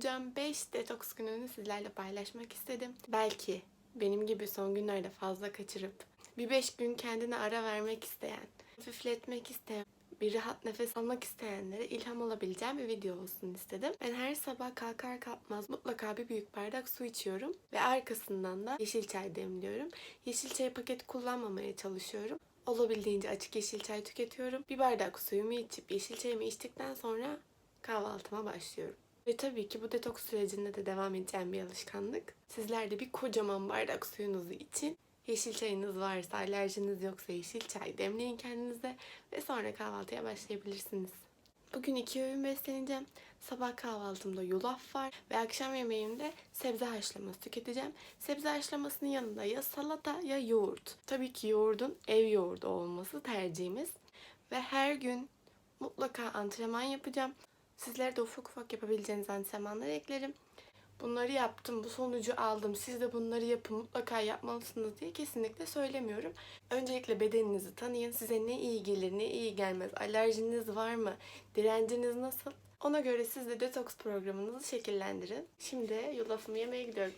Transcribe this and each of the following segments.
uygulayacağım 5 detoks gününü sizlerle paylaşmak istedim. Belki benim gibi son günlerde fazla kaçırıp bir 5 gün kendine ara vermek isteyen, hafifletmek isteyen, bir rahat nefes almak isteyenlere ilham olabileceğim bir video olsun istedim. Ben her sabah kalkar kalkmaz mutlaka bir büyük bardak su içiyorum ve arkasından da yeşil çay demliyorum. Yeşil çay paketi kullanmamaya çalışıyorum. Olabildiğince açık yeşil çay tüketiyorum. Bir bardak suyumu içip yeşil çayımı içtikten sonra kahvaltıma başlıyorum. Ve tabii ki bu detoks sürecinde de devam edeceğim bir alışkanlık. Sizler de bir kocaman bardak suyunuzu için yeşil çayınız varsa, alerjiniz yoksa yeşil çay demleyin kendinize ve sonra kahvaltıya başlayabilirsiniz. Bugün iki öğün besleneceğim. Sabah kahvaltımda yulaf var ve akşam yemeğimde sebze haşlaması tüketeceğim. Sebze haşlamasının yanında ya salata ya yoğurt. Tabii ki yoğurdun ev yoğurdu olması tercihimiz. Ve her gün mutlaka antrenman yapacağım. Sizlere de ufak ufak yapabileceğiniz antrenmanları eklerim. Bunları yaptım, bu sonucu aldım. Siz de bunları yapın, mutlaka yapmalısınız diye kesinlikle söylemiyorum. Öncelikle bedeninizi tanıyın. Size ne iyi gelir, ne iyi gelmez. Alerjiniz var mı? Direnciniz nasıl? Ona göre siz de detoks programınızı şekillendirin. Şimdi yulafımı yemeye gidiyorum.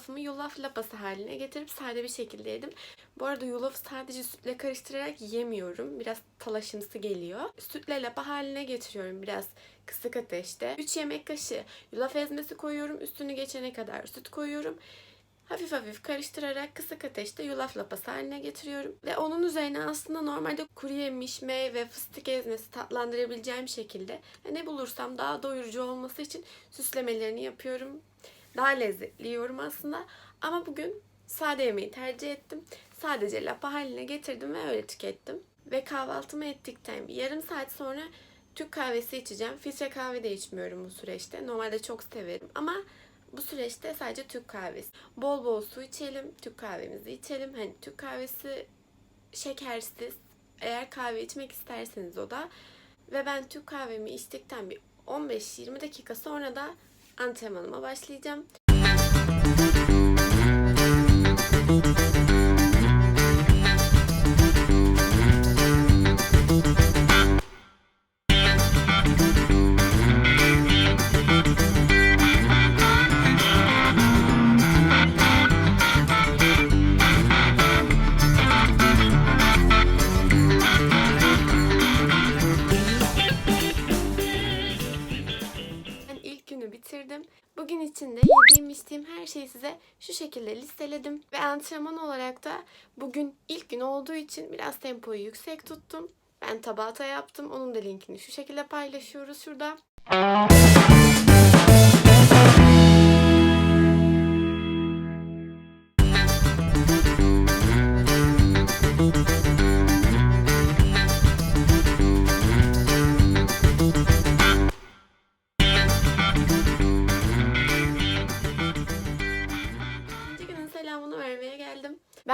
Yulafımı yulaf lapası haline getirip sade bir şekilde yedim. Bu arada yulafı sadece sütle karıştırarak yemiyorum. Biraz talaşımsı geliyor. Sütle lapa haline getiriyorum biraz kısık ateşte. 3 yemek kaşığı yulaf ezmesi koyuyorum. Üstünü geçene kadar süt koyuyorum. Hafif hafif karıştırarak kısık ateşte yulaf lapası haline getiriyorum. Ve onun üzerine aslında normalde kuru yemiş, meyve, fıstık ezmesi tatlandırabileceğim şekilde ne bulursam daha doyurucu olması için süslemelerini yapıyorum. Daha lezzetli yiyorum aslında. Ama bugün sade yemeği tercih ettim. Sadece lapa haline getirdim ve öyle tükettim. Ve kahvaltımı ettikten bir yarım saat sonra Türk kahvesi içeceğim. Filtre kahve de içmiyorum bu süreçte. Normalde çok severim ama bu süreçte sadece Türk kahvesi. Bol bol su içelim, Türk kahvemizi içelim. Hani Türk kahvesi şekersiz. Eğer kahve içmek isterseniz o da. Ve ben Türk kahvemi içtikten bir 15-20 dakika sonra da antrenmanıma başlayacağım. Şu şekilde listeledim. Ve antrenman olarak da bugün ilk gün olduğu için biraz tempoyu yüksek tuttum. Ben tabata yaptım. Onun da linkini şu şekilde paylaşıyoruz şurada.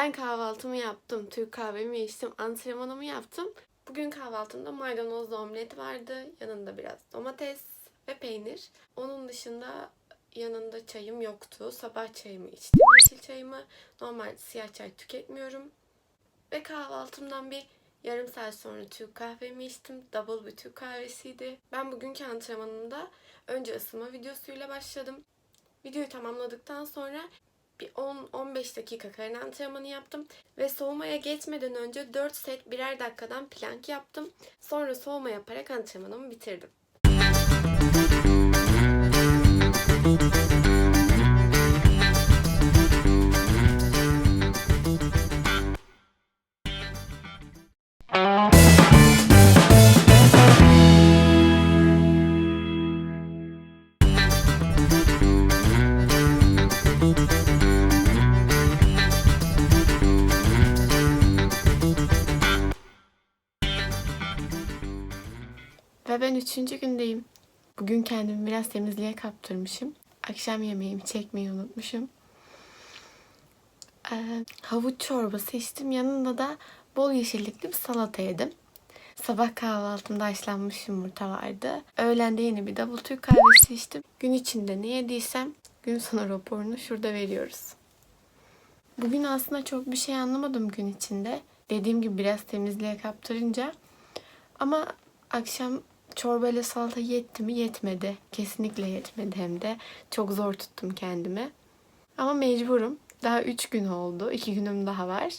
Ben kahvaltımı yaptım, Türk kahvemi içtim, antrenmanımı yaptım. Bugün kahvaltımda maydanozlu omlet vardı. Yanında biraz domates ve peynir. Onun dışında yanında çayım yoktu. Sabah çayımı içtim, yeşil çayımı. Normal siyah çay tüketmiyorum. Ve kahvaltımdan bir yarım saat sonra Türk kahvemi içtim. Double bir Türk kahvesiydi. Ben bugünkü antrenmanımda önce ısınma videosuyla başladım. Videoyu tamamladıktan sonra bir 10-15 dakika karın antrenmanı yaptım ve soğumaya geçmeden önce 4 set birer dakikadan plank yaptım. Sonra soğuma yaparak antrenmanımı bitirdim. Üçüncü gündeyim. Bugün kendimi biraz temizliğe kaptırmışım. Akşam yemeğimi çekmeyi unutmuşum. Ee, havuç çorbası içtim. Yanında da bol yeşillikli bir salata yedim. Sabah kahvaltımda haşlanmış yumurta vardı. Öğlende yeni bir double Türk kahvesi içtim. Gün içinde ne yediysem gün sonu raporunu şurada veriyoruz. Bugün aslında çok bir şey anlamadım gün içinde. Dediğim gibi biraz temizliğe kaptırınca. Ama akşam çorbayla salata yetti mi? Yetmedi. Kesinlikle yetmedi hem de. Çok zor tuttum kendimi. Ama mecburum. Daha 3 gün oldu. 2 günüm daha var.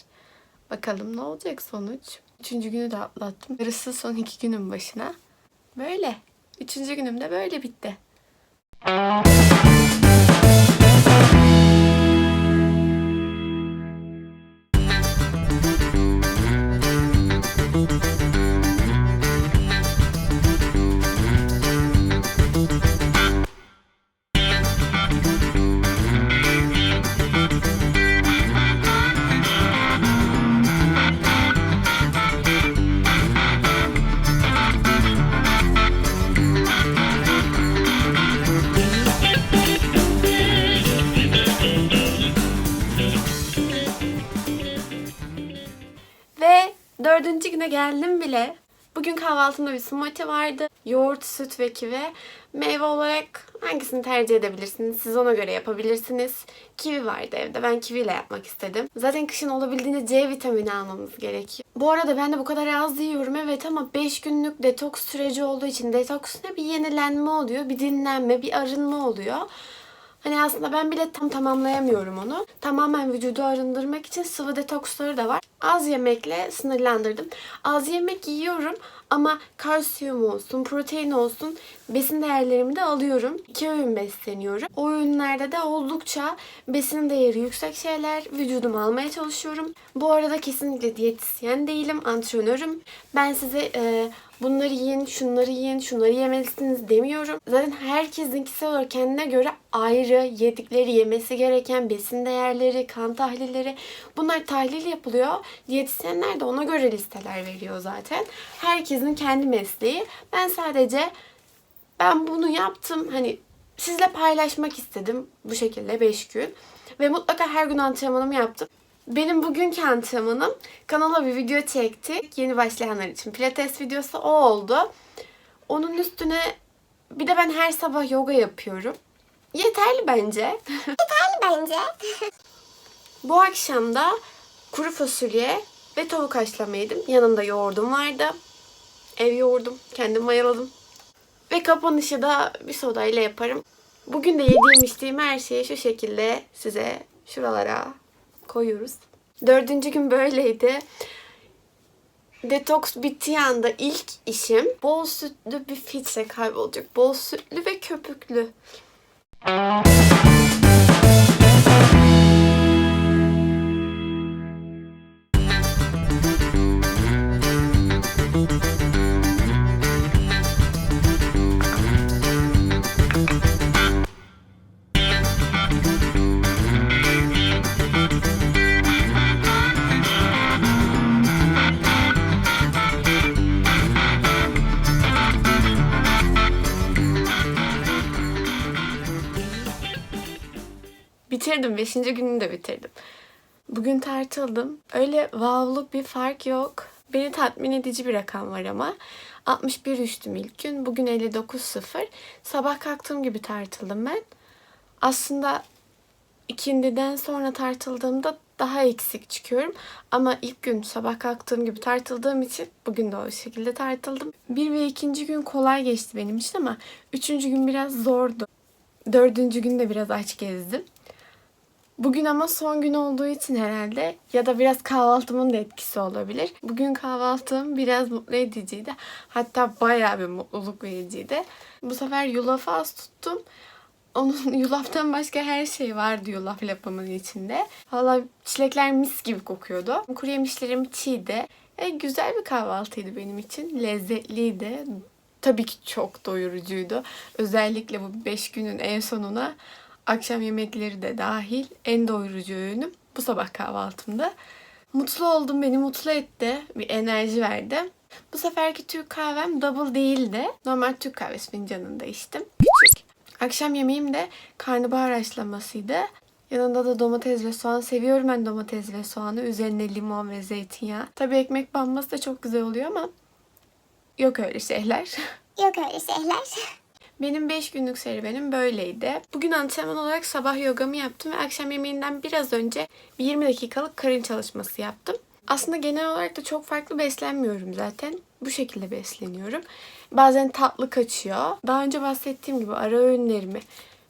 Bakalım ne olacak sonuç. Üçüncü günü de atlattım. Yarısı son iki günün başına. Böyle. Üçüncü günüm de böyle bitti. Dördüncü güne geldim bile. Bugün kahvaltımda bir smoothie vardı. Yoğurt, süt ve kivi. Meyve olarak hangisini tercih edebilirsiniz? Siz ona göre yapabilirsiniz. Kivi vardı evde. Ben kiviyle yapmak istedim. Zaten kışın olabildiğince C vitamini almamız gerekiyor. Bu arada ben de bu kadar az yiyorum evet ama 5 günlük detoks süreci olduğu için detoks ne bir yenilenme oluyor, bir dinlenme, bir arınma oluyor. Hani aslında ben bile tam tamamlayamıyorum onu. Tamamen vücudu arındırmak için sıvı detoksları da var. Az yemekle sınırlandırdım. Az yemek yiyorum ama kalsiyum olsun, protein olsun besin değerlerimi de alıyorum. İki öğün besleniyorum. O öğünlerde de oldukça besin değeri yüksek şeyler vücuduma almaya çalışıyorum. Bu arada kesinlikle diyetisyen değilim, antrenörüm. Ben size e, bunları yiyin, şunları yiyin, şunları yemelisiniz demiyorum. Zaten herkesin kişisel olarak kendine göre ayrı yedikleri, yemesi gereken besin değerleri, kan tahlilleri bunlar tahlil yapılıyor. Diyetisyenler de ona göre listeler veriyor zaten. Herkesin kendi mesleği. Ben sadece ben bunu yaptım hani sizle paylaşmak istedim bu şekilde 5 gün. Ve mutlaka her gün antrenmanımı yaptım. Benim bugünkü antrenmanım kanala bir video çektik. Yeni başlayanlar için pilates videosu o oldu. Onun üstüne bir de ben her sabah yoga yapıyorum. Yeterli bence. bence. Bu akşam da kuru fasulye ve tavuk haşlama yedim. Yanımda yoğurdum vardı. Ev yoğurdum. Kendim mayaladım. Ve kapanışı da bir sodayla yaparım. Bugün de yediğim içtiğim her şeyi şu şekilde size şuralara koyuyoruz. Dördüncü gün böyleydi. Detoks bittiği anda ilk işim bol sütlü bir filtre kaybolacak. Bol sütlü ve köpüklü. Bitirdim. Beşinci gününü de bitirdim. Bugün tartıldım. Öyle vavluk bir fark yok. Beni tatmin edici bir rakam var ama. 61 düştüm ilk gün. Bugün 59.0. Sabah kalktığım gibi tartıldım ben. Aslında ikindiden sonra tartıldığımda daha eksik çıkıyorum. Ama ilk gün sabah kalktığım gibi tartıldığım için bugün de o şekilde tartıldım. Bir ve ikinci gün kolay geçti benim için ama üçüncü gün biraz zordu. Dördüncü gün de biraz aç gezdim. Bugün ama son gün olduğu için herhalde ya da biraz kahvaltımın da etkisi olabilir. Bugün kahvaltım biraz mutlu ediciydi. Hatta bayağı bir mutluluk vericiydi. Bu sefer yulafı az tuttum. Onun yulaftan başka her şey vardı yulaf lapamın içinde. Valla çilekler mis gibi kokuyordu. Kuru yemişlerim çiğdi. E, güzel bir kahvaltıydı benim için. Lezzetliydi. Tabii ki çok doyurucuydu. Özellikle bu 5 günün en sonuna akşam yemekleri de dahil en doyurucu öğünüm bu sabah kahvaltımda. Mutlu oldum, beni mutlu etti. Bir enerji verdi. Bu seferki Türk kahvem double değildi. Normal Türk kahvesi fincanında içtim. Küçük. Akşam yemeğim de karnabahar haşlamasıydı. Yanında da domates ve soğan. Seviyorum ben domates ve soğanı. Üzerine limon ve zeytinyağı. Tabii ekmek banması da çok güzel oluyor ama Yok öyle şeyler. Yok öyle şeyler. Benim 5 günlük serüvenim böyleydi. Bugün antrenman olarak sabah yogamı yaptım ve akşam yemeğinden biraz önce bir 20 dakikalık karın çalışması yaptım. Aslında genel olarak da çok farklı beslenmiyorum zaten. Bu şekilde besleniyorum. Bazen tatlı kaçıyor. Daha önce bahsettiğim gibi ara öğünlerimi,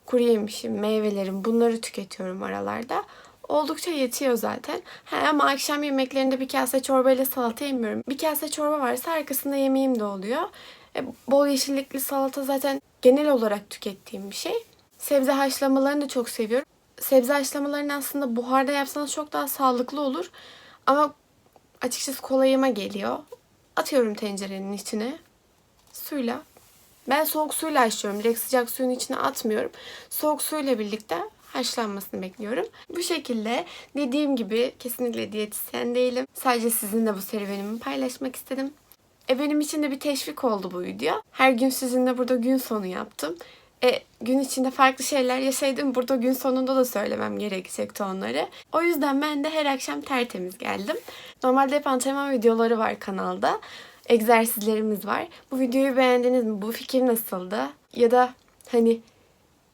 kuru yemişim, meyvelerim bunları tüketiyorum aralarda. Oldukça yetiyor zaten. Ha, ama akşam yemeklerinde bir kase çorba ile salata yemiyorum. Bir kase çorba varsa arkasında yemeğim de oluyor. E, bol yeşillikli salata zaten genel olarak tükettiğim bir şey. Sebze haşlamalarını da çok seviyorum. Sebze haşlamalarını aslında buharda yapsanız çok daha sağlıklı olur. Ama açıkçası kolayıma geliyor. Atıyorum tencerenin içine. Suyla. Ben soğuk suyla haşlıyorum. Direkt sıcak suyun içine atmıyorum. Soğuk suyla birlikte haşlanmasını bekliyorum. Bu şekilde dediğim gibi kesinlikle diyetisyen değilim. Sadece sizinle bu serüvenimi paylaşmak istedim. E benim için de bir teşvik oldu bu video. Her gün sizinle burada gün sonu yaptım. E gün içinde farklı şeyler yaşaydım. Burada gün sonunda da söylemem gerekecekti onları. O yüzden ben de her akşam tertemiz geldim. Normalde hep antrenman videoları var kanalda. Egzersizlerimiz var. Bu videoyu beğendiniz mi? Bu fikir nasıldı? Ya da hani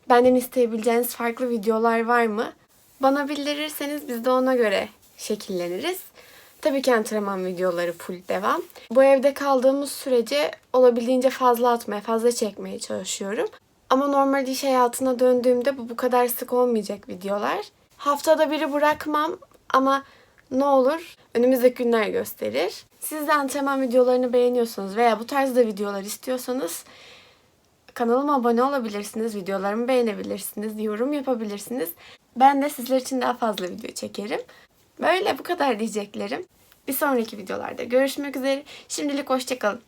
benden isteyebileceğiniz farklı videolar var mı? Bana bildirirseniz biz de ona göre şekilleniriz. Tabii ki antrenman videoları full devam. Bu evde kaldığımız sürece olabildiğince fazla atmaya, fazla çekmeye çalışıyorum. Ama normal iş hayatına döndüğümde bu bu kadar sık olmayacak videolar. Haftada biri bırakmam ama ne olur önümüzdeki günler gösterir. Siz de antrenman videolarını beğeniyorsanız veya bu tarzda videolar istiyorsanız kanalıma abone olabilirsiniz, videolarımı beğenebilirsiniz, yorum yapabilirsiniz. Ben de sizler için daha fazla video çekerim. Böyle bu kadar diyeceklerim. Bir sonraki videolarda görüşmek üzere. Şimdilik hoşçakalın.